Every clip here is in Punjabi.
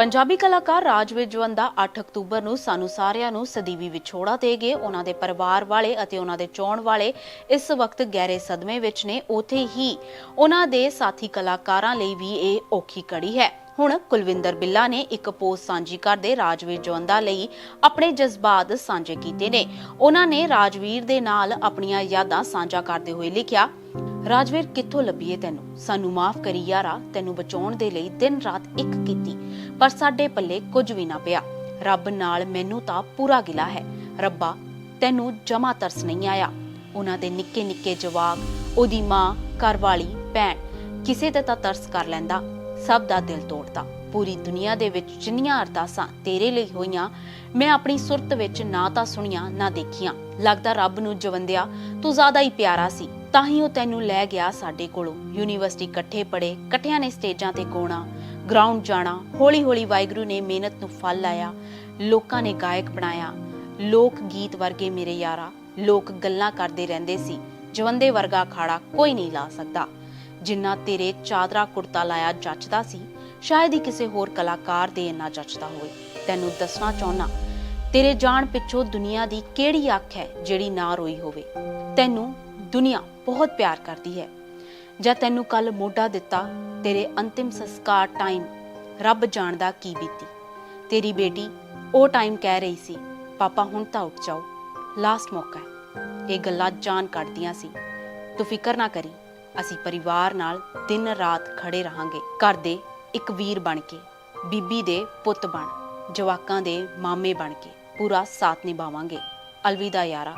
ਪੰਜਾਬੀ ਕਲਾਕਾਰ ਰਾਜਵੀਰ ਜਵੰਦਾ 8 ਅਕਤੂਬਰ ਨੂੰ ਸਾਨੂੰ ਸਾਰਿਆਂ ਨੂੰ ਸਦੀਵੀ ਵਿਛੋੜਾ ਦੇ ਗਏ। ਉਹਨਾਂ ਦੇ ਪਰਿਵਾਰ ਵਾਲੇ ਅਤੇ ਉਹਨਾਂ ਦੇ ਚਾਹਣ ਵਾਲੇ ਇਸ ਵਕਤ ਗਹਿਰੇ ਸਦਮੇ ਵਿੱਚ ਨੇ। ਉਥੇ ਹੀ ਉਹਨਾਂ ਦੇ ਸਾਥੀ ਕਲਾਕਾਰਾਂ ਲਈ ਵੀ ਇਹ ਔਖੀ ਕੜੀ ਹੈ। ਹੁਣ ਕੁਲਵਿੰਦਰ ਬਿੱਲਾ ਨੇ ਇੱਕ ਪੋਸਟ ਸਾਂਝੀ ਕਰਦੇ ਰਾਜਵੀਰ ਜਵੰਦਾ ਲਈ ਆਪਣੇ ਜਜ਼ਬਾਤ ਸਾਂਝੇ ਕੀਤੇ ਨੇ। ਉਹਨਾਂ ਨੇ ਰਾਜਵੀਰ ਦੇ ਨਾਲ ਆਪਣੀਆਂ ਯਾਦਾਂ ਸਾਂਝਾ ਕਰਦੇ ਹੋਏ ਲਿਖਿਆ ਰਾਜਵੀਰ, ਕਿੱਥੋਂ ਲੱਭੀਏ ਤੈਨੂੰ? ਸਾਨੂੰ ਮਾਫ ਕਰੀ ਯਾਰਾ, ਤੈਨੂੰ ਬਚਾਉਣ ਦੇ ਲਈ ਦਿਨ ਰਾਤ ਇੱਕ ਕੀਤੀ, ਪਰ ਸਾਡੇ ਪੱਲੇ ਕੁਝ ਵੀ ਨਾ ਪਿਆ। ਰੱਬ ਨਾਲ ਮੈਨੂੰ ਤਾਂ ਪੂਰਾ ਗਿਲਾ ਹੈ। ਰੱਬਾ, ਤੈਨੂੰ ਜਮਾ ਤਰਸ ਨਹੀਂ ਆਇਆ। ਉਹਨਾਂ ਦੇ ਨਿੱਕੇ ਨਿੱਕੇ ਜਵਾਕ, ਉਹਦੀ ਮਾਂ, ਘਰਵਾਲੀ, ਭੈਣ, ਕਿਸੇ ਤੇ ਤਾਂ ਤਰਸ ਕਰ ਲੈਂਦਾ, ਸਭ ਦਾ ਦਿਲ ਤੋੜਦਾ। ਪੂਰੀ ਦੁਨੀਆ ਦੇ ਵਿੱਚ ਜਿੰਨੀਆਂ ਅਰਦਾਸਾਂ ਤੇਰੇ ਲਈ ਹੋਈਆਂ, ਮੈਂ ਆਪਣੀ ਸੁਰਤ ਵਿੱਚ ਨਾ ਤਾਂ ਸੁਣੀਆਂ, ਨਾ ਦੇਖੀਆਂ। ਲੱਗਦਾ ਰੱਬ ਨੂੰ ਜਵੰਦਿਆ, ਤੂੰ ਜ਼ਿਆਦਾ ਹੀ ਪਿਆਰਾ ਸੀ। ਤਾਂ ਹੀ ਉਹ ਤੈਨੂੰ ਲੈ ਗਿਆ ਸਾਡੇ ਕੋਲੋਂ। ਯੂਨੀਵਰਸਿਟੀ ਇਕੱਠੇ ਪੜੇ ਇਕੱਠਿਆਂ ਨੇ ਸਟੇਜਾਂ ਤੇ ਗਾਉਣਾ ਗਰਾਊਂਡ ਜਾਣਾ ਹੌਲੀ ਹੌਲੀ ਵਾਹਿਗੁਰੂ ਨੇ ਮਿਹਨਤ ਨੂੰ ਫਲ ਲਾਇਆ, ਲੋਕਾਂ ਨੇ ਗਾਇਕ ਬਣਾਇਆ, ਲੋਕ ਗੀਤ ਵਰਗੇ ਮੇਰੇ ਯਾਰਾ, ਲੋਕ ਗੱਲਾਂ ਕਰਦੇ ਰਹਿੰਦੇ ਸੀ, ਜਵੰਦੇ ਵਰਗਾ ਅਖਾੜਾ ਕੋਈ ਨਹੀਂ ਲਾ ਸਕਦਾ। ਜਿੰਨਾ ਤੇਰੇ ਚਾਦਰਾ ਕੁੜਤਾ ਲਾਇਆ ਜੱਚਦਾ ਸੀ, ਸ਼ਾਇਦ ਹੀ ਕਿਸੇ ਹੋਰ ਕਲਾਕਾਰ ਦੇ ਇੰਨਾ ਜੱਚਦਾ ਹੋਵੇ। ਤੈਨੂੰ ਦੱਸਣਾ ਚਾਹੁੰਨਾ, ਤੇਰੇ ਜਾਣ ਪਿੱਛੋਂ ਦੁਨੀਆ ਦੀ ਕਿਹੜੀ ਅੱਖ ਹੈ ਜਿਹੜੀ ਨਾ ਰੋਈ ਹੋਵੇ? ਤੈਨੂੰ ਦੁਨੀਆ ਬਹੁਤ ਪਿਆਰ ਕਰਦੀ ਹੈ। ਜਾਂ ਤੈਨੂੰ ਕੱਲ ਮੋਢਾ ਦਿੱਤਾ, ਤੇਰੇ ਅੰਤਿਮ ਸੰਸਕਾਰ ਟਾਈਮ ਰੱਬ ਜਾਣਦਾ ਕੀ ਬੀਤੀ। ਤੇਰੀ ਬੇਟੀ ਉਹ ਟਾਈਮ ਕਹਿ ਰਹੀ ਸੀ, ਪਾਪਾ, ਹੁਣ ਤਾਂ ਉੱਠ ਜਾਓ। ਲਾਸਟ ਮੌਕਾ ਹੈ। ਇਹ ਗੱਲਾਂ ਜਾਨ ਕੱਢਦੀਆਂ ਸੀ। ਤੂੰ ਫਿਕਰ ਨਾ ਕਰੀ, ਅਸੀਂ ਪਰਿਵਾਰ ਨਾਲ ਦਿਨ ਰਾਤ ਖੜੇ ਰਹਾਂਗੇ। ਘਰ ਦੇ ਇੱਕ ਵੀਰ ਬਣ ਕੇ, ਬੀਬੀ ਦੇ ਪੁੱਤ ਬਣ, ਜਵਾਕਾਂ ਦੇ ਮਾਮੇ ਬਣ ਕੇ ਪੂਰਾ ਸਾਥ ਨਿਭਾਵਾਂਗੇ। ਅਲਵਿਦਾ ਯਾਰਾ,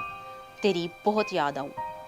ਤੇਰੀ ਬਹੁਤ ਯਾਦ ਆਊ।